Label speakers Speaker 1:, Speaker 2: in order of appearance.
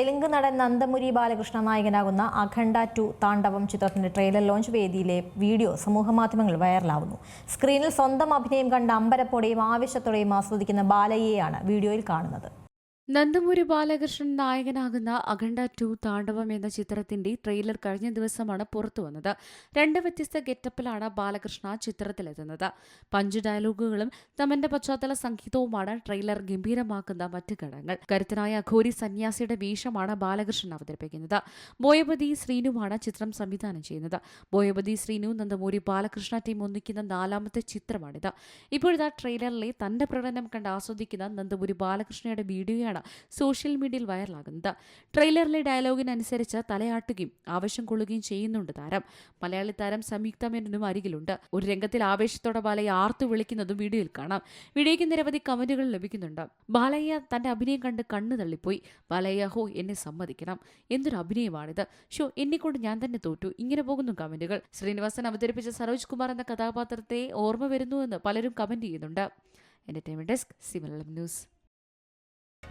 Speaker 1: തെലുങ്ക് നടൻ നന്ദമുരി ബാലകൃഷ്ണ നായകനാകുന്ന അഖണ്ഡ ടു താണ്ഡവം ചിത്രത്തിന്റെ ട്രെയിലർ ലോഞ്ച് വേദിയിലെ വീഡിയോ സമൂഹമാധ്യമങ്ങളിൽ വൈറലാവുന്നു. സ്ക്രീനിൽ സ്വന്തം അഭിനയം കണ്ട അമ്പരപ്പോടെയും ആവേശത്തോടെയും ആസ്വദിക്കുന്ന ബാലയ്യയാണ് വീഡിയോയിൽ കാണുന്നത്.
Speaker 2: നന്ദമൂരി ബാലകൃഷ്ണൻ നായകനാകുന്ന അഖണ്ഡ ടു താണ്ഡവം എന്ന ചിത്രത്തിന്റെ ട്രെയിലർ കഴിഞ്ഞ ദിവസമാണ് പുറത്തുവന്നത് രണ്ട് വ്യത്യസ്ത ഗെറ്റപ്പിലാണ് ബാലകൃഷ്ണ ചിത്രത്തിലെത്തുന്നത്. പഞ്ച് ഡയലോഗുകളും തമന്റെ പശ്ചാത്തല സംഗീതവുമാണ് ട്രെയിലർ ഗംഭീരമാക്കുന്ന മറ്റ് ഘടകങ്ങൾ. കരുത്തനായ അഘോരി സന്യാസിയുടെ വേഷമാണ് ബാലകൃഷ്ണൻ അവതരിപ്പിക്കുന്നത്. ബോയപതി ശ്രീനുമാണ് ചിത്രം സംവിധാനം ചെയ്യുന്നത്. ബോയപതി ശ്രീനു നന്ദമൂരി ബാലകൃഷ്ണ ടീം ഒന്നിക്കുന്ന നാലാമത്തെ ചിത്രമാണിത്. ഇപ്പോഴിതാ ട്രെയിലറിലെ തന്റെ പ്രകടനം കണ്ട് ആസ്വദിക്കുന്ന നന്ദമൂരി ബാലകൃഷ്ണയുടെ വീഡിയോയാണ് സോഷ്യൽ മീഡിയയിൽ വൈറലാകുന്നത്. ട്രെയിലറിലെ ഡയലോഗിനനുസരിച്ച് തലയാട്ടുകയും ആവശ്യം കൊള്ളുകയും ചെയ്യുന്നുണ്ട് താരം. മലയാളി താരം സംയുക്ത മേനനും അരികിലുണ്ട്. ഒരു രംഗത്തിൽ ആവേശത്തോടെ ബാലയെ ആർത്തു വിളിക്കുന്നതും വീഡിയോയിൽ കാണാം. വീഡിയോയ്ക്ക് നിരവധി കമന്റുകൾ ലഭിക്കുന്നുണ്ട്. ബാലയ്യ തന്റെ അഭിനയം കണ്ട് കണ്ണു തള്ളിപ്പോയി. ബാലയ്യ ഹോ എന്നെ സമ്മതിക്കണം. എന്തൊരു അഭിനയമാണിത്. ഷോ എന്നെക്കൊണ്ട് ഞാൻ തന്നെ തോറ്റു. ഇങ്ങനെ പോകുന്നു കമന്റുകൾ. ശ്രീനിവാസൻ അവതരിപ്പിച്ച സരോജ് കുമാർ എന്ന കഥാപാത്രത്തെ ഓർമ്മ വരുന്നുവെന്ന് പലരും കമന്റ് ചെയ്യുന്നുണ്ട്. Entertainment desk സിമലം news